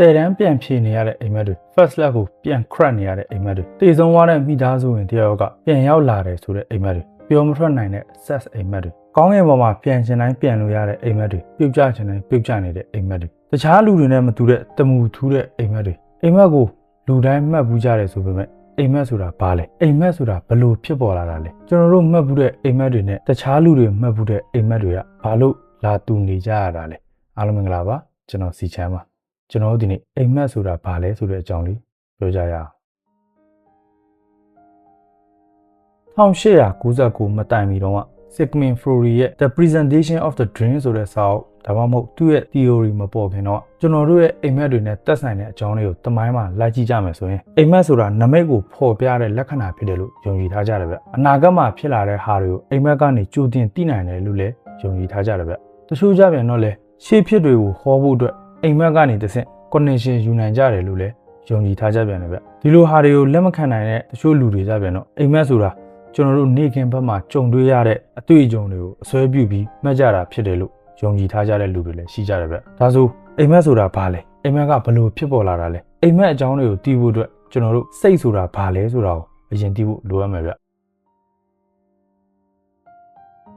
10တန်းပြန်ဖြေနေရတဲ့အိမ်မက်တွေ first lap ကိုပြန် crack နေရတဲ့အိမ်မက်တွေတည်ဆုံးသွားတဲ့မိသားစုဝင်တယောက်ကပြန်ရောက်လာတယ်ဆိုတဲ့အိမ်မက်တွေပျော်မထွက်နိုင်တဲ့ sex အိမ်မက်တွေကောင်းကင်ဘဝမှာပြန်ချင်တိုင်းပြန်လို့ရတဲ့အိမ်မက်တွေပြုတ်ကျချင်တိုင်းပြုတ်ကျနေတဲ့အိမ်မက်တွေတခြားလူတွေနဲ့မတူတဲ့တမူထူးတဲ့အိမ်မက်တွေအိမ်မက်ကိုလူတိုင်းမှတ်ဘူးကြတယ်ဆိုပေမဲ့အိမ်မက်ဆိုတာဘာလဲအိမ်မက်ဆိုတာဘလို့ဖြစ်ပေါ်လာတာလဲကျွန်တော်တို့မှတ်ဘူးတဲ့အိမ်မက်တွေနဲ့တခြားလူတွေမှတ်ဘူးတဲ့အိမ်မက်တွေကဘာလို့လာတူနေကြရတာလဲအားလုံးမင်္ဂလာပါကျွန်တော်စီချမ်းပါ ကျွန်တော်တို့ဒီနေ့အိမ်မက်ဆိုတာဘာလဲဆိုတဲ့အကြောင်းလေးပြောကြရအောင်1899မတိုင်မီတော့က Sigmund Freud ရဲ့ The Presentation of the Dream ဆိုတဲ့စာအုပ်ဒါမှမဟုတ်သူ့ရဲ့ theory မပေါ်ခင်တော့ကျွန်တော်တို့ရဲ့အိမ်မက်တွေနဲ့သက်ဆိုင်တဲ့အကြောင်းလေးကိုတမိုင်းမှာလိုက်ကြည့်ကြမယ်ဆိုရင်အိမ်မက်ဆိုတာနမိတ်ကိုဖော်ပြတဲ့လက္ခဏာဖြစ်တယ်လို့ယုံကြည်ထားကြတယ်ဗျအနာဂတ်မှာဖြစ်လာတဲ့ဟာတွေကိုအိမ်မက်ကနေကြိုတင်သိနိုင်တယ်လို့လည်းယုံကြည်ထားကြတယ်ဗျတချို့ကြပြန်တော့လေရှေ့ဖြစ်တွေကိုဟောဖို့အတွက် အိမ်မက်ကနေတစ်ဆင့် connection ယူနိုင်ကြတယ်လို့လည်းယုံကြည်ထားကြပြန်တယ်ဗျဒီလိုဟာတွေကိုလက်မခံနိုင်တဲ့တချို့လူတွေကြပြန်တော့အိမ်မက်ဆိုတာကျွန်တော်တို့နေခင်ဘက်မှာကြုံတွေ့ရတဲ့အတွေ့အကြုံတွေကိုအစွဲပြုပြီးမှတ်ကြတာဖြစ်တယ်လို့ယုံကြည်ထားကြတဲ့လူတွေလည်းရှိကြတယ်ဗျဒါဆိုအိမ်မက်ဆိုတာဘာလဲအိမ်မက်ကဘယ်လိုဖြစ်ပေါ်လာတာလဲအိမ်မက်အကြောင်းတွေကိုသိဖို့အတွက်ကျွန်တော်တို့စိတ်ဆိုတာဘာလဲဆိုတာကိုအရင်သိဖို့လိုအပ်မယ်ဗျ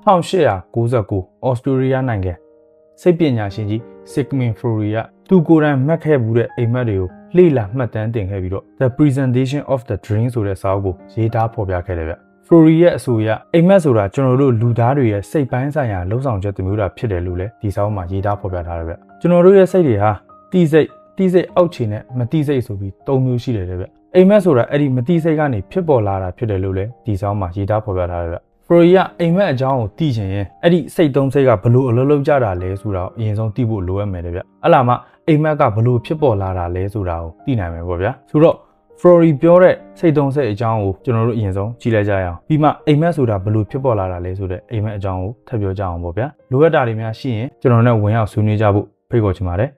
1899ဩစတြေးလျနိုင်ငံစိတ်ပညာရှင်ကြီး Sigmund Freud ကသူကိုယ်တိုင်မှတ်ခဲ့မှုတဲ့အိမ်မက်တွေကိုလေ့လာမှတ်တမ်းတင်ခဲ့ပြီးတော့ The Presentation of the Dream ဆိုတဲ့စာအုပ်ကိုရေးသားဖော်ပြခဲ့တယ်ဗျဖရိုရီရဲ့အဆိုအရအိမ်မက်ဆိုတာကျွန်တော်တို့လူသားတွေရဲ့စိတ်ပိုင်းဆိုင်ရာလှုပ်ဆောင်ချက်တစ်မျိုးတာဖြစ်တယ်လို့လည်းဒီစာအုပ်မှာရေးသားဖော်ပြထားတယ်ဗျကျွန်တော်တို့ရဲ့စိတ်တွေဟာတိစိတ်တိစိတ်အောက်ခြေနဲ့မတိစိတ်ဆိုပြီး၃မျိုးရှိတယ်လေဗျအိမ်မက်ဆိုတာအဲ့ဒီမတိစိတ်ကနေဖြစ်ပေါ်လာတာဖြစ်တယ်လို့လည်းဒီစာအုပ်မှာရေးသားဖော်ပြထားတယ်ဗျ ဖရိုရီကအိမ်မက်အကြောင်းကိုသိချင်ရင်အဲ့ဒီစိတ်သုံးစိတ်ကဘလို့အလုပ်လုပ်ကြတာလဲဆိုတာကိုအရင်ဆုံးသိဖို့လိုအပ်မယ်လေဗျအဲ့လာမှအိမ်မက်ကဘလို့ဖြစ်ပေါ်လာတာလဲဆိုတာကိုသိနိုင်မယ်ပေါ့ဗျာဆိုတော့ Flory ပြောတဲ့စိတ်သုံးစိတ်အကြောင်းကိုကျွန်တော်တို့အရင်ဆုံးကြည့်လိုက်ကြရအောင်ပြီးမှအိမ်မက်ဆိုတာဘလို့ဖြစ်ပေါ်လာတာလဲဆိုတဲ့အိမ်မက်အကြောင်းကိုထပ်ပြောကြအောင်ပေါ့ဗျာလိုအပ်တာတွေများရှိရင်ကျွန်တော်နဲ့ဝင်ရောက်ဆွေးနွေးကြဖို့ဖိတ်ခေါ်ချင်ပါတယ်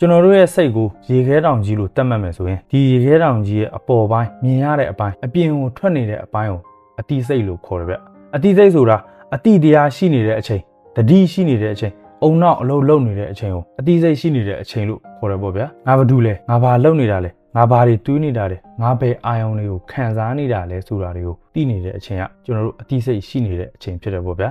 ကျွန်တော်တို့ရဲ့စိတ်ကိုရေခဲတောင်ကြီးလို့တတ်မှတ်မယ်ဆိုရင်ဒီရေခဲတောင်ကြီးရဲ့အပေါ်ပိုင်းမြင်ရတဲ့အပိုင်းအပြင်ကိုထွက်နေတဲ့အပိုင်းကိုအတိစိတ်လို့ခေါ်တယ်ဗျအတိစိတ်ဆိုတာအတိတရားရှိနေတဲ့အချိန်တတိရှိနေတဲ့အချိန်အုံနောက်အလုံးလုံးနေတဲ့အချိန်ကိုအတိစိတ်ရှိနေတဲ့အချိန်လို့ခေါ်ရပေါ့ဗျာငါဘာတူလဲငါဘာလုပ်နေတာလဲငါဘာတွေတွေးနေတာလဲငါဘယ်အာယုံတွေကိုခံစားနေတာလဲဆိုတာတွေကိုသိနေတဲ့အချိန်ကကျွန်တော်တို့အတိစိတ်ရှိနေတဲ့အချိန်ဖြစ်တယ်ပေါ့ဗျာ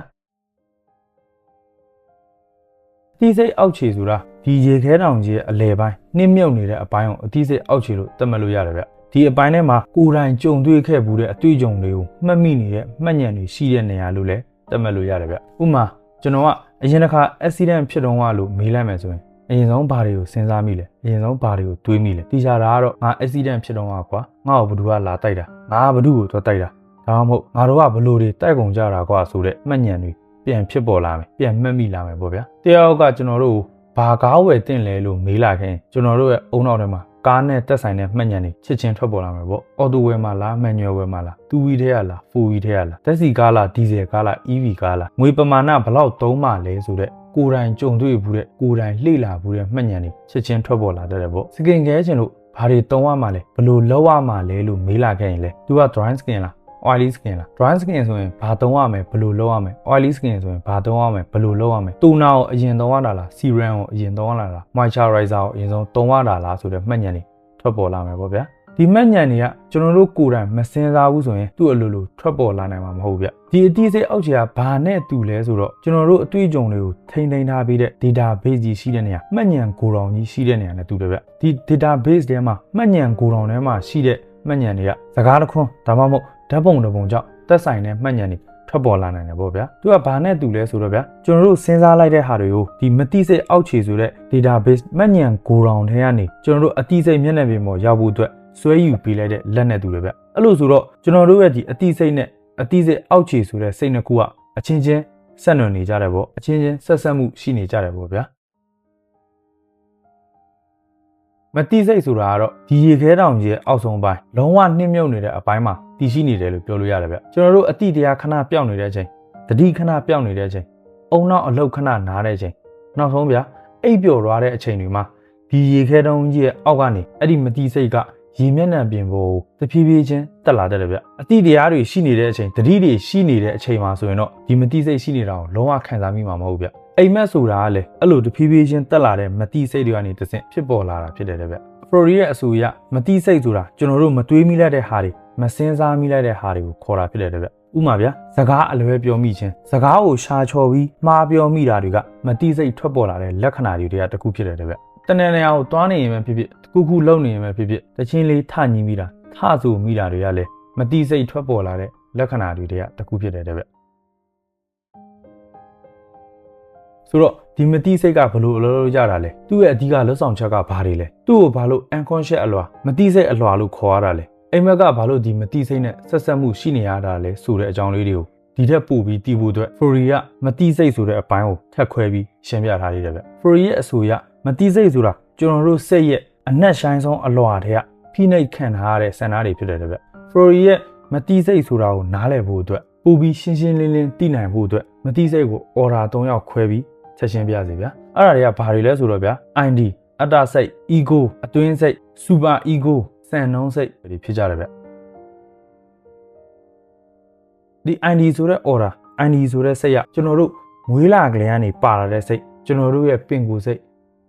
အတိစိတ်အောက်ခြေဆိုတာ ဒီရေခဲတောင်ကြီးရဲ့အလယ်ပိုင်းနှင်းမြုပ်နေတဲ့အပိုင်းကိုအတိစိတ်အောက်ခြေလို့သတ်မှတ်လို့ရတယ်ဗျဒီအပိုင်းထဲမှာကိုယ်တိုင်ကြုံတွေ့ခဲ့ဘူးတဲ့အတွေ့အကြုံတွေကိုမှတ်မိနေတဲ့မှတ်ဉာဏ်တွေရှိတဲ့နေရာလို့လည်းသတ်မှတ်လို့ရတယ်ဗျဥပမာကျွန်တော်ကအရင်တစ်ခါ accident ဖြစ်တော့ကလို့မေးလိုက်မယ်ဆိုရင်အရင်ဆုံးဘာတွေကိုစဉ်းစားမိလဲအရင်ဆုံးဘာတွေကိုတွေးမိလဲတိကျတာကတော့ငါ accident ဖြစ်တော့ကကွာငါ့ကိုဘယ်သူကလာတိုက်တာငါကဘယ်သူကိုသွားတိုက်တာဒါမှမဟုတ်ငါတို့ကဘလို့တွေတိုက်ကုန်ကြတာကွာဆိုတဲ့မှတ်ဉာဏ်တွေပြန်ဖြစ်ပေါ်လာမယ်ပြန်မှတ်မိလာမယ်ပေါ့ဗျာတယောက်ကကျွန်တော်တို့ ဘာကားဝယ်တင်လဲလို့မေးလာခင်ကျွန်တော်တို့ရဲ့အုံနောက်ထဲမှာကားနဲ့တက်ဆိုင်တဲ့မှတ်ဉာဏ်တွေချစ်ချင်းထွက်ပေါ်လာမှာပေါ့အော်တိုဝယ်မှာလားမန်နျူဝယ်မှာလားတူဝီထဲရလားဖူဝီထဲရလားတက်စီကားလားဒီဇယ်ကားလား EV ကားလားငွေပမာဏဘလောက်သုံးမှလဲဆိုတဲ့ကိုယ်တိုင်ကြုံတွေ့ဘူးတဲ့ကိုယ်တိုင်လှိလာဘူးတဲ့မှတ်ဉာဏ်တွေချစ်ချင်းထွက်ပေါ်လာတတ်တယ်ပေါ့စကင်ကဲချင်လို့ဘာတွေသုံးရမှာလဲဘလို့လောက်ရမှာလဲလို့မေးလာခဲ့ရင်လေ तू က dry skin လား oily skin လား dry skin ဆိုရင်ဘာသုံးရမလဲဘယ်လိုလုပ်ရမလဲ oily skin ဆိုရင်ဘာသုံးရမလဲဘယ်လိုလုပ်ရမလဲတူနာကိုအရင်သုံးရတာလား serum ကိုအရင်သုံးရတာလား moisturizer ကိုအရင်ဆုံးသုံးရတာလားဆိုတဲ့မှတ်ဉာဏ်တွေထွက်ပေါ်လာမယ်ပေါ့ဗျာဒီမှတ်ဉာဏ်တွေကကျွန်တော်တို့ကိုယ်တိုင်မစင်စားဘူးဆိုရင်သူ့အလိုလိုထွက်ပေါ်လာနိုင်မှာမဟုတ်ဗျဒီအတိအစိတ်အောက်ခြေကဘာနဲ့တူလဲဆိုတော့ကျွန်တော်တို့အတွေ့အကြုံတွေကိုထိန်းသိမ်းထားပြီးတဲ့ database ကြီးရှိတဲ့နေရာမှတ်ဉာဏ်ကိုယ်တော်ကြီးရှိတဲ့နေရာနဲ့တူတယ်ဗျဒီ database ထဲမှာမှတ်ဉာဏ်ကိုယ်တော်ထဲမှာရှိတဲ့မှတ်ဉာဏ်တွေကစကားတစ်ခွန်းဒါမှမဟုတ် ဓာတ်ပုံတစ်ပုံကြောင့်သက်ဆိုင်တဲ့မှတ်ဉာဏ်တွေထွက်ပေါ်လာနိုင်တယ်ပေါ့ဗျာသူကဘာနဲ့တူလဲဆိုတော့ဗျာကျွန်တော်တို့စဉ်းစားလိုက်တဲ့ဟာတွေကိုဒီမတိစိတ်အောက်ခြေဆိုတဲ့ database မှတ်ဉာဏ်ကိုယ်တော်ထဲကနေကျွန်တော်တို့အတိစိတ်မျက်နှာပြင်ပေါ်ရောက်ဖို့အတွက်ဆွဲယူပေးလိုက်တဲ့လက်နဲ့တူတယ်ဗျအဲ့လိုဆိုတော့ကျွန်တော်တို့ရဲ့ဒီအတိစိတ်နဲ့အတိစိတ်အောက်ခြေဆိုတဲ့စိတ်နှစ်ခုကအချင်းချင်းဆက်နွယ်နေကြတယ်ပေါ့အချင်းချင်းဆက်ဆက်မှုရှိနေကြတယ်ပေါ့ဗျာမတိစိတ်ဆိုတာကတော့ဒီရေခဲတောင်ကြီးရဲ့အောက်ဆုံးပိုင်းလုံးဝနှိမ့်မြုပ်နေတဲ့အပိုင်းမှာ တည်ရှိနေတယ်လို့ပြောလို့ရတယ်ဗျကျွန်တော်တို့အတိတရားခဏပျောက်နေတဲ့အချိန်တတိခဏပျောက်နေတဲ့အချိန်အုံနောက်အလုတ်ခဏနားတဲ့အချိန်နောက်ဆုံးဗျာအိပ်ပျော်သွားတဲ့အချိန်တွေမှာဒီရေခဲတောင်ကြီးရဲ့အောက်ကနေအဲ့ဒီမတိစိတ်ကရေမျက်နှာပြင်ပေါ်ကိုတဖြည်းဖြည်းချင်းတက်လာတတ်တယ်ဗျအတိတရားတွေရှိနေတဲ့အချိန်တတိတွေရှိနေတဲ့အချိန်မှာဆိုရင်တော့ဒီမတိစိတ်ရှိနေတာကိုလုံးဝခံစားမိမှာမဟုတ်ဗျအိမ်မက်ဆိုတာကလည်းအဲ့လိုတဖြည်းဖြည်းချင်းတက်လာတဲ့မတိစိတ်တွေကနေတဆင့်ဖြစ်ပေါ်လာတာဖြစ်တယ်တဲ့ဗျဖရိုရီရဲ့အဆိုအရမတိစိတ်ဆိုတာကျွန်တော်တို့မတွေးမိလိုက်တဲ့ဟာတွေ မစင်းစားမိလိုက်တဲ့ဟာတွေကိုခေါ်တာဖြစ်တယ်တဲ့ဗျဥမာဗျာစကားအလွဲပြောမိခြင်းစကားကိုရှာချော်ပြီးမှားပြောမိတာတွေကမတိစိတ်ထွက်ပေါ်လာတဲ့လက္ခဏာတွေတွေကတခုဖြစ်တယ်တဲ့ဗျတနေ့နေ့အောင်သွားနေရင်ပဲဖြစ်ဖြစ်တစ်ခုခုလုပ်နေရင်ပဲဖြစ်ဖြစ်တချင်းလေးထညင်းမိတာထဆူမိတာတွေကလည်းမတိစိတ်ထွက်ပေါ်လာတဲ့လက္ခဏာတွေတွေကတခုဖြစ်တယ်တဲ့ဗျဆိုတော့ဒီမတိစိတ်ကဘလို့အလုပ်လုပ်ကြတာလဲသူ့ရဲ့အဓိကလွတ်ဆောင်ချက်ကဘာတွေလဲသူ့ကိုဘာလို့ unconscious အလွာမတိစိတ်အလွာလို့ခေါ်ရတာလဲ အိမ်မက်ကဘာလို့ဒီမတိစိတ်နဲ့ဆက်ဆက်မှုရှိနေရတာလဲဆိုတဲ့အကြောင်းလေးတွေကိုဒီထက်ပိုပြီးတည်ဖို့အတွက်ဖရိုရီကမတိစိတ်ဆိုတဲ့အပိုင်းကိုထက်ခွဲပြီးရှင်းပြထားသေးတယ်ဗျဖရိုရီရဲ့အဆိုအရမတိစိတ်ဆိုတာကျွန်တော်တို့စိတ်ရဲ့အနက်ရှိုင်းဆုံးအလွာတွေကဖိနှိပ်ခံထားရတဲ့ဆန္ဒတွေဖြစ်တယ်ဗျဖရိုရီရဲ့မတိစိတ်ဆိုတာကိုနားလည်ဖို့အတွက်ပိုပြီးရှင်းရှင်းလင်းလင်းသိနိုင်ဖို့အတွက်မတိစိတ်ကိုအော်ဒါ၃ယောက်ခွဲပြီးချက်ရှင်းပြစေဗျာအဲ့ဒါတွေကဘာတွေလဲဆိုတော့ဗျာ ID အတ္တစိတ် ego အတွင်းစိတ် super ego စံနှုံးစိတ်တွေဖြစ်ကြတယ်ဗျဒီ ID ဆိုတဲ့ order ID ဆိုတဲ့စိတ်ကကျွန်တော်တို့မွေးလာကလေးကနေပါလာတဲ့စိတ်ကျွန်တော်တို့ရဲ့ပင်ကိုယ်စိတ်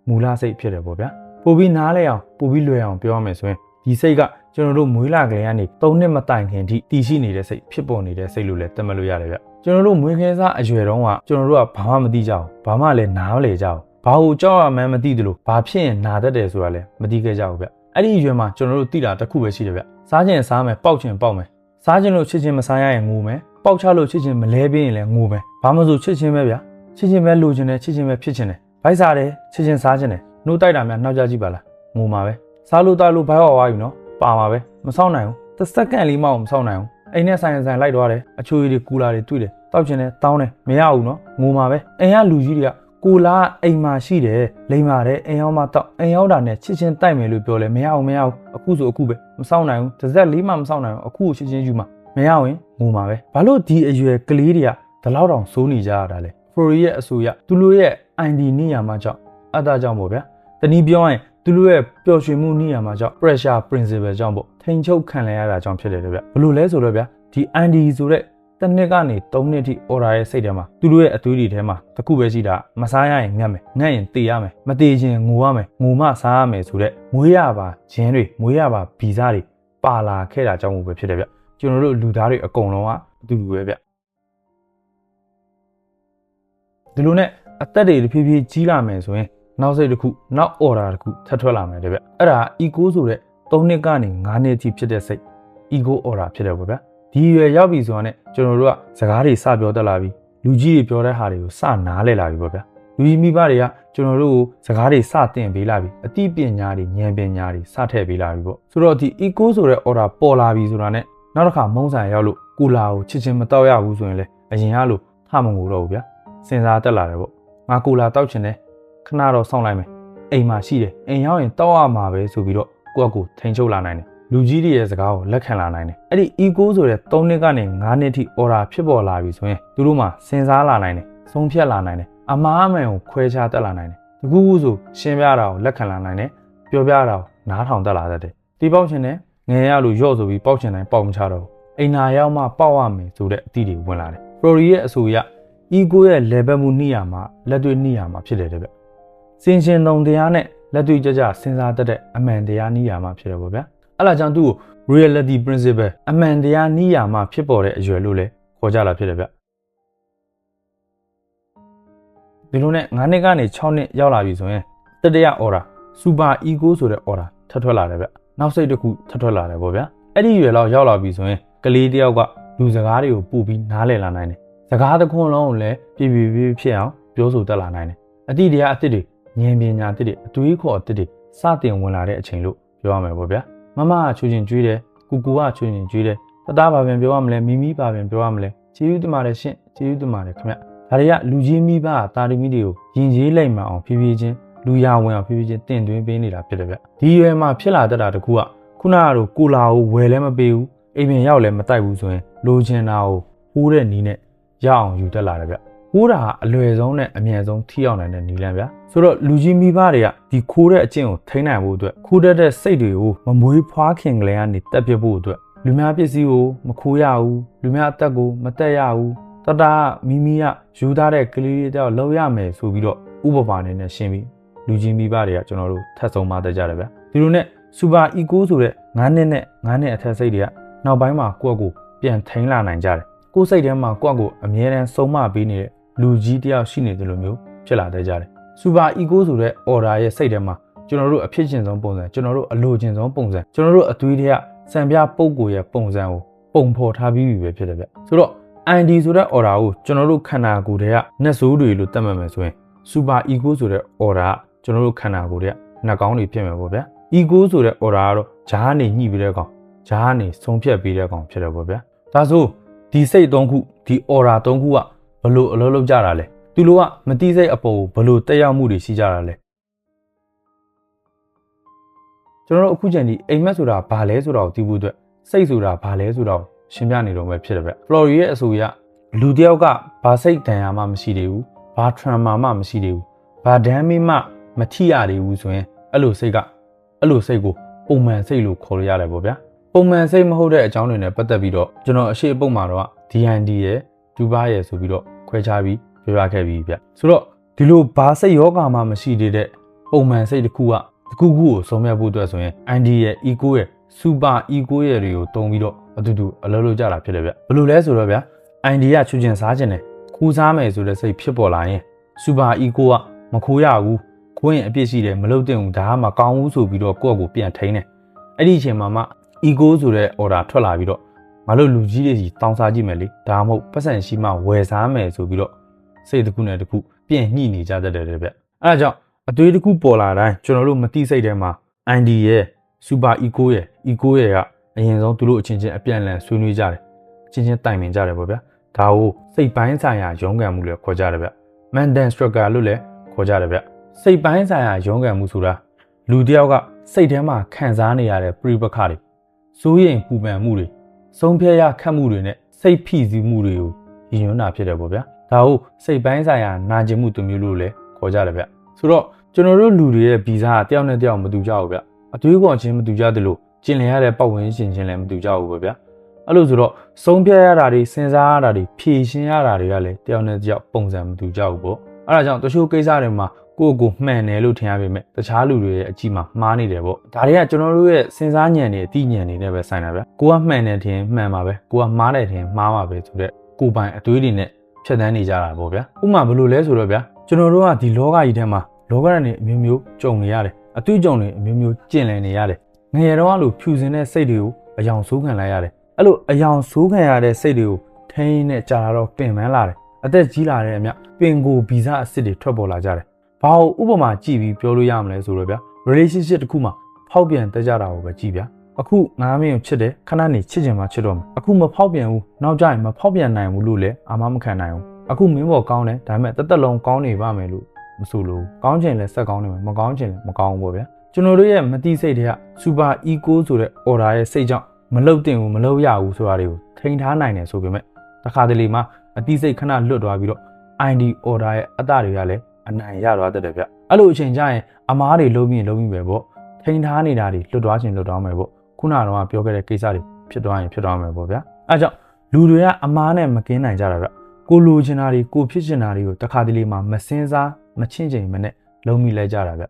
မူလစိတ်ဖြစ်တယ်ပေါ့ဗျာပို့ပြီးနားလဲအောင်ပို့ပြီးလွယ်အောင်ပြောရမယ်ဆိုရင်ဒီစိတ်ကကျွန်တော်တို့မွေးလာကလေးကနေ၃နှစ်မတိုင်ခင်ထိတည်ရှိနေတဲ့စိတ်ဖြစ်ပေါ်နေတဲ့စိတ်လို့လည်းသတ်မှတ်လို့ရတယ်ဗျကျွန်တော်တို့မွေးခဲစားအရွယ်တုန်းကကျွန်တော်တို့ကဘာမှမသိကြဘူးဘာမှလည်းနားမလဲကြဘူးဘာကိုကြောက်ရမှန်းမသိသလိုဘာဖြစ်ရင်နာတတ်တယ်ဆိုတာလည်းမသိခဲ့ကြဘူးဗျ အဲ့ဒီအရွယ်မှာကျွန်တော်တို့သိတာတစ်ခုပဲရှိတယ်ဗျစားခြင်းစားမယ်ပောက်ခြင်းပောက်မယ်စားခြင်းလို့ချစ်ခြင်းမစားရရင်ငိုမယ်ပောက်ချလို့ချစ်ခြင်းမလဲပြင်းရင်လည်းငိုမယ်ဘာမှမဆိုချစ်ခြင်းပဲဗျချစ်ခြင်းပဲလိုချင်တယ်ချစ်ခြင်းပဲဖြစ်ခြင်းတယ်ဘိုက်စားတယ်ချစ်ခြင်းစားခြင်းတယ်နှိုးတိုက်တာများနှောက်ကြကြည့်ပါလားငိုမှာပဲစားလို့တိုက်လို့ဘိုက်ဟော်သွားပြီနော်ပါမှာပဲမဆောက်နိုင်ဘူးတစ်စက္ကန့်လေးမှမဆောက်နိုင်ဘူးအိမ်နဲ့ဆိုင်ဆိုင်လိုက်သွားတယ်အချိုးကြီးတွေကူလာတွေတွေ့တယ်တောက်ချင်တယ်တောင်းတယ်မရဘူးနော်ငိုမှာပဲအိမ်ကလူကြီးတွေက ကိုလာအိမ်မှာရှိတယ်လိမ်ပါတယ်အိမ်ရောက်မှတောက်အိမ်ရောက်တာနဲ့ချစ်ချင်းတိုက်မယ်လို့ပြောလဲမရအောင်မရအောင်အခုဆိုအခုပဲမဆောက်နိုင်ဘူးတစ်စက်လေးမှမဆောက်နိုင်ဘူးအခုကိုချစ်ချင်းယူမှာမရရင်ငိုမှာပဲဘာလို့ဒီအရွယ်ကလေးတွေကဒီလောက်တောင်စိုးနေကြရတာလဲဖရိုရီရဲ့အဆိုအရသူတို့ရဲ့ ID နေရာမှာကြောင့်အတ္တကြောင့်ပေါ့ဗျာတနည်းပြောရင်သူတို့ရဲ့ပျော်ရွှင်မှုနေရာမှာကြောင့် pressure principle ကြောင့်ပေါ့ထိန်ချုပ်ခံလဲရတာကြောင့်ဖြစ်တယ်လေဗျဘလို့လဲဆိုတော့ဗျာဒီ ID ဆိုတဲ့ တစ်နှစ်ကနေ၃နှစ်ထိ order ရဲ့စိတ်ထဲမှာသူတို့ရဲ့အသွေးတွေထဲမှာတခုပဲရှိတာမစားရရင်ငတ်မယ်ငတ်ရင်တေရမယ်မတေရင်ငိုရမယ်ငိုမှစားရမယ်ဆိုတဲ့မွေးရပါဂျင်းတွေမွေးရပါဗီဇတွေပါလာခဲ့တာကြောင့်ပဲဖြစ်တယ်ဗျကျွန်တော်တို့လူသားတွေအကုန်လုံးကအတူတူပဲဗျဒီလိုနဲ့အသက်တွေတဖြည်းဖြည်းကြီးလာမယ်ဆိုရင်နောက်စိတ်တစ်ခုနောက် order တစ်ခုထပ်ထွက်လာမယ်တဲ့ဗျအဲ့ဒါ ego ဆိုတဲ့3နှစ်ကနေ9နှစ်အထိဖြစ်တဲ့စိတ် ego order ဖြစ်တယ်ပေါ့ဗျာ ဒီရွယ်ရောက်ပြီဆိုတာနဲ့ကျွန်တော်တို့ကစကားတွေစပြောတတ်လာပြီလူကြီးတွေပြောတဲ့ဟာတွေကိုစနားလည်လာပြီပေါ့ဗျာလူကြီးမိဘတွေကကျွန်တော်တို့ကိုစကားတွေစတင်ပေးလာပြီအသိပညာတွေဉာဏ်ပညာတွေစထည့်ပေးလာပြီပေါ့ဆိုတော့ဒီ ego ဆိုတဲ့ order ပေါ်လာပြီဆိုတာနဲ့နောက်တစ်ခါမုန်းဆန်ရောက်လို့ကိုလာကိုချစ်ချင်းမတော့ရဘူးဆိုရင်လေအရင်ကလို့ထမငိုတော့ဘူးဗျာစဉ်းစားတက်လာတယ်ပေါ့ငါကိုလာတောက်ချင်တယ်ခဏတော့စောင့်လိုက်မယ်အိမ်မှာရှိတယ်အိမ်ရောက်ရင်တောက်ရမှာပဲဆိုပြီးတော့ကိုယ့်အကူထိန်ချုပ်လာနိုင်တယ် လူကြီးတွေရဲ့စကားကိုလက်ခံလာနိုင်တယ်အဲ့ဒီ ego ဆိုတဲ့3နှစ်ကနေ9နှစ်ထိ order ဖြစ်ပေါ်လာပြီဆိုရင်သူတို့မှစဉ်းစားလာနိုင်တယ်ဆုံးဖြတ်လာနိုင်တယ်အမားအမှန်ကိုခွဲခြားတက်လာနိုင်တယ်တကူးကူးဆိုရှင်းပြတာကိုလက်ခံလာနိုင်တယ်ပြောပြတာကိုနားထောင်တက်လာတတ်တယ်ဒီပေါက်ချင်တယ်ငယ်ရလို့ရော့ဆိုပြီးပေါက်ချင်တိုင်းပေါက်မချတော့ဘူးအိမ်နာရောက်မှပေါက်ရမယ်ဆိုတဲ့အသည့်တွေဝင်လာတယ်ပရိုရီရဲ့အဆိုအရ ego ရဲ့ level မှုနှိရမှာလက်တွေ့နှိရမှာဖြစ်တယ်တဲ့ဗျစင်ရှင်တုံတရားနဲ့လက်တွေ့ကြကြစဉ်းစားတတ်တဲ့အမှန်တရားနှိရမှာဖြစ်တယ်ပေါ့ဗျာ အဲ့ဒါကြောင့်သူ့ကို reality principle အမှန်တရားနှိရမှာဖြစ်ပေါ်တဲ့အရွယ်လို့လည်းခေါ်ကြလာဖြစ်တယ်ဗျဒီလိုနဲ့9နှစ်ကနေ6နှစ်ရောက်လာပြီဆိုရင်တတိယ order super ego ဆိုတဲ့ order ထပ်ထွက်လာတယ်ဗျနောက်စိတ်တစ်ခုထပ်ထွက်လာတယ်ပေါ့ဗျာအဲ့ဒီရွယ်လောက်ရောက်လာပြီဆိုရင်ကလေးတယောက်ကလူစကားတွေကိုပို့ပြီးနားလည်လာနိုင်တယ်စကားသခွန်းလုံးကိုလည်းပြပြပြဖြစ်အောင်ပြောဆိုတတ်လာနိုင်တယ်အတိတရားအစ်စ်တွေဉာဏ်ပညာအစ်စ်တွေအတွေးခေါ်အစ်စ်တွေစတင်ဝင်လာတဲ့အချိန်လို့ပြောရမယ်ပေါ့ဗျာ မမကချူချင်းကျွေးတယ်ကူကူကချူချင်းကျွေးတယ်တသားဘာပင်ပြောရမလဲမိမိဘာပင်ပြောရမလဲခြေယူတမာတယ်ရှင့်ခြေယူတမာတယ်ခင်ဗျဒါတွေကလူကြီးမိဘတာရီမီတွေကိုယင်ကြီးလိုက်မှအောင်ဖြည်းဖြည်းချင်းလူရဝင်အောင်ဖြည်းဖြည်းချင်းတင်သွင်းပေးနေတာဖြစ်တယ်ဗျဒီရွယ်မှာဖြစ်လာတတ်တာတကူကခုနကတော့ကိုလာကိုဝယ်လည်းမပေးဘူးအိမ်ပြင်ရောက်လည်းမတိုက်ဘူးဆိုရင်လိုချင်တာကိုဟိုးတဲ့နီးနဲ့ရအောင်ယူတက်လာတယ်ဗျ ဟိုးတာကအလွယ်ဆုံးနဲ့အမြန်ဆုံးထိရောက်နိုင်တဲ့နီလန်ဗျဆိုတော့လူကြီးမိဘတွေကဒီခိုးတဲ့အကျင့်ကိုထိန်းနိုင်ဖို့အတွက်ခိုးတတ်တဲ့စိတ်တွေကိုမမွေးဖွားခင်ကလေးကနေတက်ပြဖို့အတွက်လူများပစ္စည်းကိုမခိုးရဘူးလူများအသက်ကိုမတက်ရဘူးတတာကမိမိကယူသားတဲ့ကလေးလေးတောက်လောက်ရမယ်ဆိုပြီးတော့ဥပမာအနေနဲ့ရှင်းပြီးလူချင်းမိဘတွေကကျွန်တော်တို့ထပ်ဆုံးမတတ်ကြတယ်ဗျဒီလိုနဲ့စူပါအီကိုဆိုတဲ့9နှစ်နဲ့9နှစ်အထက်စိတ်တွေကနောက်ပိုင်းမှာကိုယ့်အကိုပြန်ထိန်းလာနိုင်ကြတယ်ကိုယ်စိတ်ထဲမှာကိုယ့်အကိုအမြဲတမ်းဆုံးမပေးနေတဲ့ လူကြီးတယောက်ရှိနေတယ်လို့မျိုးဖြစ်လာတတ်ကြတယ်စူပါအီကိုဆိုတဲ့ order ရဲ့စိတ်ထဲမှာကျွန်တော်တို့အဖြစ်ရှင်ဆုံးပုံစံကျွန်တော်တို့အလိုချင်ဆုံးပုံစံကျွန်တော်တို့အသွေးတွေကစံပြပုံကိုရဲ့ပုံစံကိုပုံဖော်ထားပြီးပြီပဲဖြစ်တယ်ဗျဆိုတော့ ID ဆိုတဲ့ order ကိုကျွန်တော်တို့ခန္ဓာကိုယ်တွေကနှက်ဆိုးတွေလို့သတ်မှတ်မယ်ဆိုရင် super ego ဆိုတဲ့ order ကကျွန်တော်တို့ခန္ဓာကိုယ်တွေကနှက်ကောင်းတွေဖြစ်မယ်ပေါ့ဗျာ ego ဆိုတဲ့ order ကတော့ဂျားကနေညှိပြီးတဲ့ကောင်ဂျားကနေဆုံးဖြတ်ပြီးတဲ့ကောင်ဖြစ်တယ်ပေါ့ဗျာဒါဆိုဒီစိတ်၃ခုဒီ order ၃ခုက ဘလို့အလုပ်လုပ်ကြတာလဲသူတို့ကမတိစိတ်အပေါ်ဘလို့တက်ရောက်မှုတွေရှိကြတာလဲကျွန်တော်တို့အခုချိန်ဒီအိမ်မက်ဆိုတာဘာလဲဆိုတာကိုသိဖို့အတွက်စိတ်ဆိုတာဘာလဲဆိုတာကိုရှင်းပြနေတော့ပဲဖြစ်တယ်ဗျဖလော်ရီရဲ့အဆိုအရလူတယောက်ကဘာစိတ်ဒဏ်ရာမှမရှိသေးဘူးဘာထရမာမှမရှိသေးဘူးဘာဒမ်းမေးမှမထိရသေးဘူးဆိုရင်အဲ့လိုစိတ်ကအဲ့လိုစိတ်ကိုပုံမှန်စိတ်လို့ခေါ်လို့ရတယ်ပေါ့ဗျာပုံမှန်စိတ်မဟုတ်တဲ့အကြောင်းတွေနဲ့ပတ်သက်ပြီးတော့ကျွန်တော်အရှိအပုတ်မှာတော့ DND ရဲ့ ဒူဘာရဲ့ဆိုပြီးတော့ခွဲခြားပြီးပြောပြခဲ့ပြီးဗျဆိုတော့ဒီလိုဘာစိတ်ယောဂါမှမရှိသေးတဲ့ပုံမှန်စိတ်တစ်ခုကတစ်ခုခုကိုဆုံးဖြတ်ဖို့အတွက်ဆိုရင် ND ရဲ့ ego ရဲ့ super ego ရဲ့တွေကိုတုံးပြီးတော့အတူတူအလုပ်လုပ်ကြတာဖြစ်တယ်ဗျဘယ်လိုလဲဆိုတော့ဗျ ND ကချူကျင်စားခြင်းတယ်ခူးစားမယ်ဆိုတဲ့စိတ်ဖြစ်ပေါ်လာရင် super ego ကမခိုးရဘူးခိုးရင်အပြစ်ရှိတယ်မလုပ်သင့်ဘူးဒါကမကောင်းဘူးဆိုပြီးတော့ကိုယ့်အကိုပြန်ထိန်းတယ်အဲ့ဒီအချိန်မှာမှ ego ဆိုတဲ့ order ထွက်လာပြီးတော့ ငါတို့လူကြီးတွေစီတောင်းစားကြည့်မယ်လေဒါမှမဟုတ်ပတ်စံရှိမှဝယ်စားမယ်ဆိုပြီးတော့စိတ်တစ်ခုနဲ့တစ်ခုပြန်ညှိနေကြတတ်တယ်ဗျအဲ့ဒါကြောင့်အသွေးတစ်ခုပေါ်လာတိုင်းကျွန်တော်တို့မတိစိတ်ထဲမှာ ID ရဲ့ super ego ရဲ့ ego ရဲ့ကအရင်ဆုံးသူတို့အချင်းချင်းအပြန်အလှန်ဆွေးနွေးကြတယ်အချင်းချင်းတိုင်ပင်ကြတယ်ပေါ့ဗျာဒါကိုစိတ်ပိုင်းဆိုင်ရာရုန်းကန်မှုလည်းခေါ်ကြတယ်ဗျ mental struggle လို့လည်းခေါ်ကြတယ်ဗျစိတ်ပိုင်းဆိုင်ရာရုန်းကန်မှုဆိုတာလူတစ်ယောက်ကစိတ်ထဲမှာခံစားနေရတဲ့ပြိပခါတွေစိုးရိမ်ပူပန်မှုတွေ ဆုံးဖြတ်ရခတ်မှုတွေနဲ့စိတ်ဖိစီးမှုတွေကိုရည်ညွှန်းတာဖြစ်တယ်ပေါ့ဗျာဒါကိုစိတ်ပိုင်းဆိုင်ရာနာကျင်မှုတစ်မျိုးလို့လည်းခေါ်ကြတယ်ဗျဆိုတော့ကျွန်တော်တို့လူတွေရဲ့ဗီဇာကတယောက်နဲ့တယောက်မတူကြဘူးဗျအသွေးကွန်ချင်းမတူကြသလိုကျင်လည်ရတဲ့ပတ်ဝန်းကျင်ချင်းလည်းမတူကြဘူးပဲဗျအဲ့လိုဆိုတော့ဆုံးဖြတ်ရတာတွေစဉ်းစားရတာတွေဖြည့်ရှင်းရတာတွေကလည်းတယောက်နဲ့တယောက်ပုံစံမတူကြဘူးပေါ့အဲ့ဒါကြောင့်တချို့ကိစ္စတွေမှာ ကိုယ့်ကိုမှန်တယ်လို့ထင်ရပေမဲ့တခြားလူတွေရဲ့အကြည့်မှာမှားနေတယ်ပေါ့ဒါတွေကကျွန်တော်တို့ရဲ့စဉ်းစားဉာဏ်တွေအသိဉာဏ်တွေနဲ့ပဲဆိုင်တာဗျကိုကမှန်တယ်ထင်မှန်ပါပဲကိုကမှားတယ်ထင်မှားပါပဲဆိုတော့ကိုယ်ပိုင်အသွေးတွေနဲ့ဖြတ်တန်းနေကြတာပေါ့ဗျာဥပမာဘယ်လိုလဲဆိုတော့ဗျာကျွန်တော်တို့ကဒီလောကကြီးထဲမှာလောကရန်တွေအမျိုးမျိုးကြုံနေရတယ်အတွေ့အကြုံတွေအမျိုးမျိုးကျင့်လည်နေရတယ်ငယ်တော့လို့ဖြူစင်တဲ့စိတ်တွေကိုအယောင်ဆိုးခံလိုက်ရတယ်အဲ့လိုအယောင်ဆိုးခံရတဲ့စိတ်တွေကိုထိန်းနဲ့ကြာတော့ပင်ပန်းလာတယ်အသက်ကြီးလာတဲ့အမြပင်ကိုဗီဇအစ်စ်တွေထွက်ပေါ်လာကြတယ် ဘာလို့ဥပမာကြည့်ပြီးပြောလို့ရမလဲဆိုတော့ဗျာ relationship တစ်ခုမှာဖောက်ပြန်တက်ကြတာကိုပဲကြည့်ဗျာအခုငါမင်းကိုချစ်တယ်ခဏနေချစ်ချင်မှချစ်တော့မယ်အခုမဖောက်ပြန်ဘူးနောက်ကျရင်မဖောက်ပြန်နိုင်ဘူးလို့လည်းအာမမခံနိုင်ဘူးအခုမင်းဘောကောင်းတယ်ဒါပေမဲ့တသက်လုံးကောင်းနေပါမယ်လို့မဆိုလို့ကောင်းချင်လဲဆက်ကောင်းနေမယ်မကောင်းချင်လဲမကောင်းဘူးပေါ့ဗျာကျွန်တော်တို့ရဲ့မတိစိတ်တွေက super ego ဆိုတဲ့ order ရဲ့စိတ်ကြောင့်မလုတ်တင်ဘူးမလုတ်ရဘူးဆိုတာတွေကိုထိန်းထားနိုင်တယ်ဆိုပေမဲ့တခါတလေမှာအတိစိတ်ခဏလွတ်သွားပြီးတော့ ID order ရဲ့အတတွေကလည်း အနိုင်ရသွားတတ်တယ်ဗျအဲ့လိုအချိန်ကျရင်အမားတွေလုံးပြီးလုံးပြီးပဲပေါ့ထိန်းထားနေတာတွေလွတ်သွားခြင်းလွတ်သွားမယ်ပေါ့ခုနကတော့ပြောခဲ့တဲ့ကိစ္စတွေဖြစ်သွားရင်ဖြစ်သွားမယ်ပေါ့ဗျာအဲကြောင့်လူတွေကအမားနဲ့မကင်းနိုင်ကြတာဗျကိုလိုချင်တာတွေကိုဖြစ်ချင်တာတွေကိုတခါတလေမှာမစင်းစားမချင့်ချိန်မနဲ့လုံးမိလိုက်ကြတာဗျ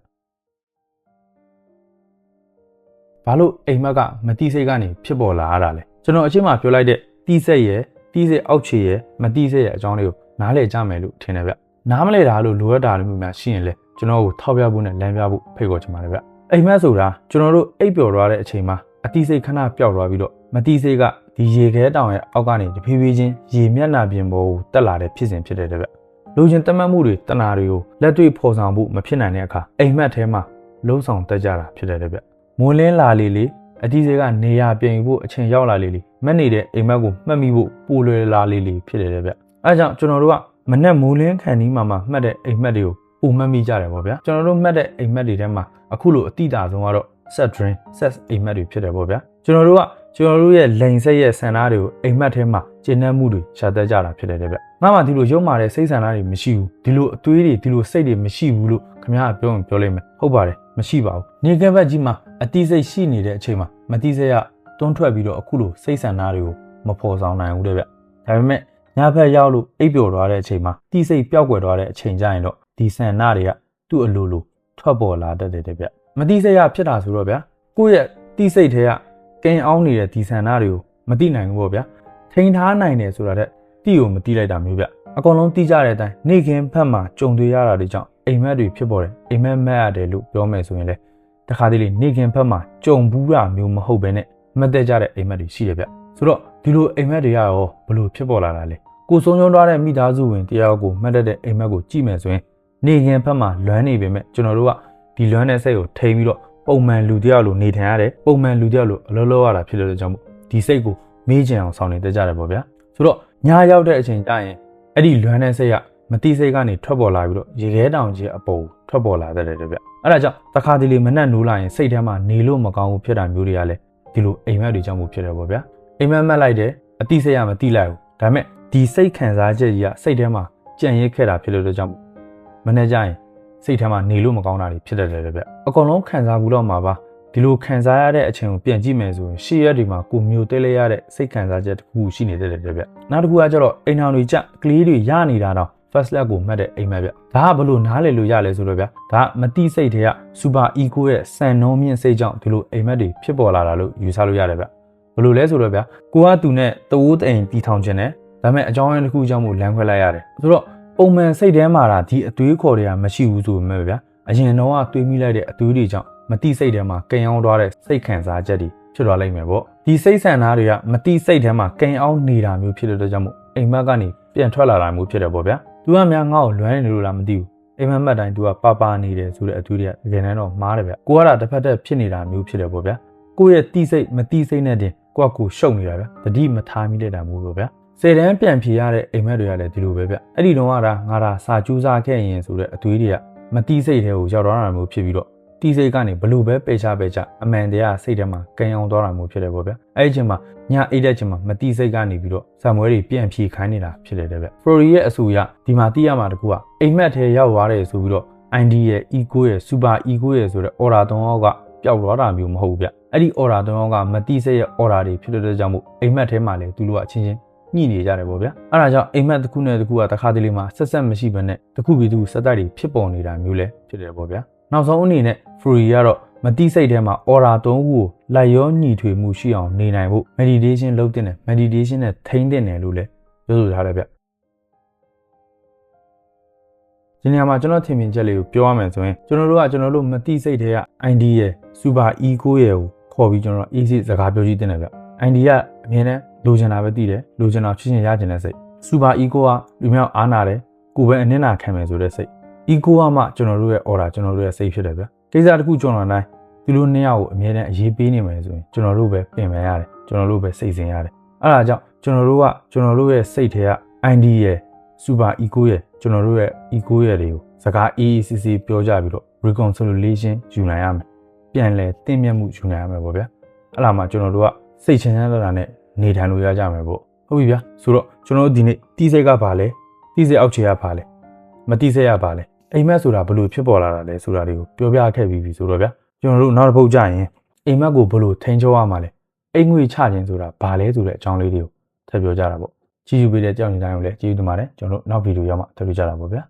ဘာလို့အိမ်မက်ကမတိစိတ်ကနေဖြစ်ပေါ်လာရတာလဲကျွန်တော်အချင်းမှပြောလိုက်တဲ့တိစိတ်ရဲ့တိစိတ်အောက်ခြေရဲ့မတိစိတ်ရဲ့အကြောင်းလေးကိုနားလည်ကြမယ်လို့ထင်တယ်ဗျ နားမလဲတာလို့လိုအပ်တာလို့မျိုးများရှိရင်လေကျွန်တော်ကိုထောက်ပြဖို့နဲ့လမ်းပြဖို့ဖိတ်ခေါ်ချင်ပါတယ်ဗျအိမ်မက်ဆိုတာကျွန်တော်တို့အိပ်ပျော်သွားတဲ့အချိန်မှာအတိစိတ်ခဏပျောက်သွားပြီးတော့မတိစိတ်ကဒီရေခဲတောင်ရဲ့အောက်ကနေတဖြည်းဖြည်းချင်းရေမျက်နှာပြင်ပေါ်ကိုတက်လာတဲ့ဖြစ်စဉ်ဖြစ်တဲ့တဲ့ဗျလူချင်းတမတ်မှုတွေတနာတွေကိုလက်တွေ့ဖော်ဆောင်ဖို့မဖြစ်နိုင်တဲ့အခါအိမ်မက်ထဲမှာလုံးဆောင်တက်ကြတာဖြစ်တဲ့တဲ့ဗျမွန်းလင်းလာလေလေအတိစိတ်ကနေရာပြင်ဖို့အချိန်ရောက်လာလေလေမက်နေတဲ့အိမ်မက်ကိုမှတ်မိဖို့ပိုလွယ်လာလေလေဖြစ်တယ်တဲ့ဗျအဲကြောင့်ကျွန်တော်တို့က မနဲ့မိုးလင်းခံဒီမှာမှမှတ်တဲ့အိမ်မက်တွေကိုပုံမှတ်မိကြတယ်ပေါ့ဗျာကျွန်တော်တို့မှတ်တဲ့အိမ်မက်တွေထဲမှာအခုလိုအတိအတာဆုံးကတော့ set drain set အိမ်မက်တွေဖြစ်တယ်ပေါ့ဗျာကျွန်တော်တို့ကကျွန်တော်တို့ရဲ့လိန်ဆက်ရဲ့ဆန္ဒတွေကိုအိမ်မက်ထဲမှာကျင့်နှံ့မှုတွေရှာတက်ကြတာဖြစ်တယ်တဲ့ဗျငါမှဒီလိုရုံမာတဲ့စိတ်ဆန္ဒတွေမရှိဘူးဒီလိုအသွေးတွေဒီလိုစိတ်တွေမရှိဘူးလို့ခင်ဗျားကပြောရင်ပြောလိမ့်မယ်ဟုတ်ပါတယ်မရှိပါဘူးနေကဘက်ကြီးမှာအတိစိတ်ရှိနေတဲ့အချိန်မှာမတိစိတ်ကတွန်းထွက်ပြီးတော့အခုလိုစိတ်ဆန္ဒတွေကိုမဖော်ဆောင်နိုင်ဘူးတဲ့ဗျဒါပေမဲ့ ညညာဘက်ရောက်လို့အိပ်ပျော်သွားတဲ့အချိန်မှာတိစိတ်ပျောက်ကွယ်သွားတဲ့အချိန်ကျရင်တော့ဒီဆန္ဒတွေကသူ့အလိုလိုထွက်ပေါ်လာတတ်တယ်တဲ့ဗျမတိစိတ်ရဖြစ်တာဆိုတော့ဗျာကိုယ့်ရဲ့တိစိတ်ထဲကကိန်းအောင်နေတဲ့ဒီဆန္ဒတွေကိုမတိနိုင်ဘူးပေါ့ဗျာထိန်ထားနိုင်တယ်ဆိုတာတဲ့တိကိုမတိလိုက်တာမျိုးဗျအကုန်လုံးတိကြတဲ့အတိုင်းနေခင်ဖက်မှာကြုံတွေ့ရတာတွေကြောင့်အိမ်မက်တွေဖြစ်ပေါ်တယ်အိမ်မက်မက်ရတယ်လို့ပြောမယ်ဆိုရင်လေတခါတလေနေခင်ဖက်မှာကြုံဘူးတာမျိုးမဟုတ်ဘဲနဲ့မသက်ကြတဲ့အိမ်မက်တွေရှိတယ်ဗျဆိုတော့ဒီလိုအိမ်မက်တွေကရောဘလို့ဖြစ်ပေါ်လာတာလဲ ကိုဆုံးချုံသွားတဲ့မိသားစုဝင်တရားကိုမှတ်တတ်တဲ့အိမ်မက်ကိုကြည့်မယ်ဆိုရင်နေခင်ဖက်မှာလွမ်းနေပေမဲ့ကျွန်တော်တို့ကဒီလွမ်းတဲ့စိတ်ကိုထိန်ပြီးတော့ပုံမှန်လူတယောက်လိုနေထိုင်ရတယ်ပုံမှန်လူတယောက်လိုအလုပ်လုပ်ရတာဖြစ်လို့ကြောင့်မို့ဒီစိတ်ကိုမေးချင်အောင်ဆောင်နေတတ်ကြတယ်ပေါ့ဗျာဆိုတော့ညာရောက်တဲ့အချိန်ကျရင်အဲ့ဒီလွမ်းတဲ့စိတ်ကမတိစိတ်ကနေထွက်ပေါ်လာပြီးတော့ရေခဲတောင်ကြီးအပေါ်ထွက်ပေါ်လာတတ်တယ်ဗျအဲ့ဒါကြောင့်တခါတလေမနဲ့နိုးလာရင်စိတ်ထဲမှာနေလို့မကောင်းဘူးဖြစ်တာမျိုးတွေကလည်းဒီလိုအိမ်မက်တွေကြောင့်မို့ဖြစ်တယ်ပေါ့ဗျာအိမ်မက်မက်လိုက်တယ်အတိစိတ်ကမတိလိုက်ဘူးဒါပေမဲ့ ဒီစိတ်ခံစားချက်ကြီးကစိတ်ထဲမှာကြံ့ရစ်ခဲ့တာဖြစ်လို့ကြောင့်မနဲ့ကြရင်စိတ်ထဲမှာနေလို့မကောင်းတာတွေဖြစ်တတ်တယ်ဗျအကုန်လုံးခံစားဘူးတော့မှာပါဒီလိုခံစားရတဲ့အချိန်ကိုပြန်ကြည့်မယ်ဆိုရင်ရှေ့ရက်ဒီမှာကိုမျိုးတဲလဲရတဲ့စိတ်ခံစားချက်တစ်ခုရှိနေတယ်ဗျနောက်တစ်ခုကကျတော့အိမ်ထောင်တွေကြကလေးတွေရနေတာတော့ first leg ကိုမှတ်တဲ့အိမ်မက်ဗျဒါကဘလို့နားလည်လို့ရလဲဆိုတော့ဗျဒါကမတိစိတ်တွေက super ego ရဲ့စံနှုံးမြင့်စိတ်ကြောင့်ဒီလိုအိမ်မက်တွေဖြစ်ပေါ်လာတာလို့ယူဆလို့ရတယ်ဗျဘလို့လဲဆိုတော့ဗျကိုကသူနဲ့တဝိုးတိမ်တီထောင်ခြင်းနဲ့ ဒါပေမဲ့အကြောင်းအရာတစ်ခုကြောင့်မို့လမ်းခွဲလိုက်ရတယ်ဆိုတော့ပုံမှန်စိတ်ထဲမှာဒါဒီအသွေးခေါ်တွေကမရှိဘူးဆိုပေမဲ့ဗျအရင်တော့ကတွေးမိလိုက်တဲ့အသွေးတွေကြောင့်မတိစိတ်ထဲမှာကိန်အောင်သွားတဲ့စိတ်ခံစားချက်တွေဖြစ်သွားလိမ့်မယ်ပေါ့ဒီစိတ်ဆန္ဒတွေကမတိစိတ်ထဲမှာကိန်အောင်နေတာမျိုးဖြစ်လို့တော့ကြောင့်မို့အိမ်မက်ကနေပြန်ထွက်လာတာမျိုးဖြစ်တယ်ပေါ့ဗျာသူကများငါ့ကိုလွမ်းနေလို့လားမသိဘူးအိမ်မက်မက်တိုင်းသူကပါပါနေတယ်ဆိုတဲ့အသွေးတွေကတကယ်တမ်းတော့မားတယ်ဗျကိုကတော့တစ်ဖက်သက်ဖြစ်နေတာမျိုးဖြစ်တယ်ပေါ့ဗျာကိုယ့်ရဲ့တိစိတ်မတိစိတ်နဲ့တင်ကိုကကိုရှုပ်နေတာဗျတတိမထားမိတဲ့တာမျိုးပေါ့ဗျာ စေတန်းပြန်ဖြေရတဲ့အိမ်မက်တွေကလည်းဒီလိုပဲဗျအဲ့ဒီတော့ကငါဒါစာကြိုးစားခဲ့ရင်ဆိုတဲ့အသွေးတွေကမတိစိတ်ထဲကိုရောက်တော့တာမျိုးဖြစ်ပြီးတော့တီစိတ်ကနေဘလို့ပဲပေချပေချအမှန်တရားစိတ်ထဲမှာကံအောင်သွားတာမျိုးဖြစ်တယ်ပေါ့ဗျအဲ့ဒီချိန်မှာညအိတ်တဲ့ချိန်မှာမတိစိတ်ကနေပြီးတော့ဇံမွဲတွေပြန်ဖြေခိုင်းနေတာဖြစ်တယ်တဲ့ဗျဖရိုရီရဲ့အဆိုအရဒီမှာသိရမှာတကူကအိမ်မက်ထဲရောက်သွားတယ်ဆိုပြီးတော့ ID ရဲ့ ego ရဲ့ super ego ရဲ့ဆိုတဲ့ order 3ယောက်ကပျောက်သွားတာမျိုးမဟုတ်ဘူးဗျအဲ့ဒီ order 3ယောက်ကမတိစိတ်ရဲ့ order တွေဖြစ်တဲ့ကြောင့်မို့အိမ်မက်ထဲမှာလည်းသူတို့ကအချင်းချင်း ညှိနေကြတယ်ပေါ့ဗျာအဲ့ဒါကြောင့်အိမ်မက်တစ်ခုနဲ့တစ်ခုကတစ်ခါတလေမှာဆက်ဆက်မရှိဘဲနဲ့တစ်ခုပြီးသူစက်တိုက်တွေဖြစ်ပေါ်နေတာမျိုးလည်းဖြစ်တယ်ပေါ့ဗျာနောက်ဆုံးအနေနဲ့ Free ကတော့မတိစိတ်ထဲမှာ aura ၃ခုကိုလိုက်ရောညီထွေမှုရှိအောင်နေနိုင်ဖို့ meditation လုပ်တင်တယ် meditation နဲ့ထိန်းတင်တယ်လို့လည်းပြောဆိုထားတယ်ဗျဒီနေရာမှာကျွန်တော်ထင်မြင်ချက်လေးကိုပြောရမယ်ဆိုရင်ကျွန်တော်တို့ကကျွန်တော်တို့မတိစိတ်ထဲက ID ရဲ့ super ego ရဲ့ကိုခေါ်ပြီးကျွန်တော် easy စကားပြောကြည့်တင်တယ်ဗျ ID ကအမြင်နဲ့ လိုချင်တာပဲသိတယ်လိုချင်တာဖြစ်ရှင်ရချင်တဲ့စိတ် super ego ကလူမျိုးအားနာတယ်ကိုယ်ပဲအနစ်နာခံမယ်ဆိုတဲ့စိတ် ego ကမှကျွန်တော်တို့ရဲ့ order ကျွန်တော်တို့ရဲ့စိတ်ဖြစ်တယ်ဗျကိစ္စတစ်ခုကျွန်တော်တိုင်းဒီလိုနှစ်ယောက်ကိုအမြဲတမ်းအရေးပေးနေမယ်ဆိုရင်ကျွန်တော်တို့ပဲပြင်ပန်ရတယ်ကျွန်တော်တို့ပဲစိတ်ဆင်ရတယ်အဲ့ဒါကြောင့်ကျွန်တော်တို့ကကျွန်တော်တို့ရဲ့စိတ်ထဲက ID ရဲ့ super ego ရဲ့ကျွန်တော်တို့ရဲ့ ego ရဲ့တွေကိုစကား AACC ပြောကြပြီးတော့ reconciliation ယူနိုင်ရမယ်ပြန်လဲတင့်မြတ်မှုယူနိုင်ရမယ်ပေါ့ဗျာအဲ့လာမှကျွန်တော်တို့ကစိတ်ချမ်းသာတာနဲ့ နေထိုင်လို့ရကြမယ်ပေါ့ဟုတ်ပြီဗျာဆိုတော့ကျွန်တော်တို့ဒီနေ့တီးစိတ်ကဘာလဲတီးစိတ်အောက်ခြေကဘာလဲမတီးစိတ်ကဘာလဲအိမ်မက်ဆိုတာဘလို့ဖြစ်ပေါ်လာတာလဲဆိုတာတွေကိုပြောပြခဲ့ပြီးပြီဆိုတော့ဗျာကျွန်တော်တို့နောက်တစ်ပုတ်ကြရင်အိမ်မက်ကိုဘလို့ထိန်းချုပ်ရမှာလဲအိမ်ငွေချခြင်းဆိုတာဘာလဲဆိုတဲ့အကြောင်းလေးတွေကိုထပ်ပြောကြတာပေါ့ကြည့်ယူပေးတဲ့ကြောင်နေတိုင်းကိုလည်းကြည့်ယူတင်ပါတယ်ကျွန်တော်တို့နောက်ဗီဒီယိုရောက်မှထပ်ပြောကြတာပေါ့ဗျာ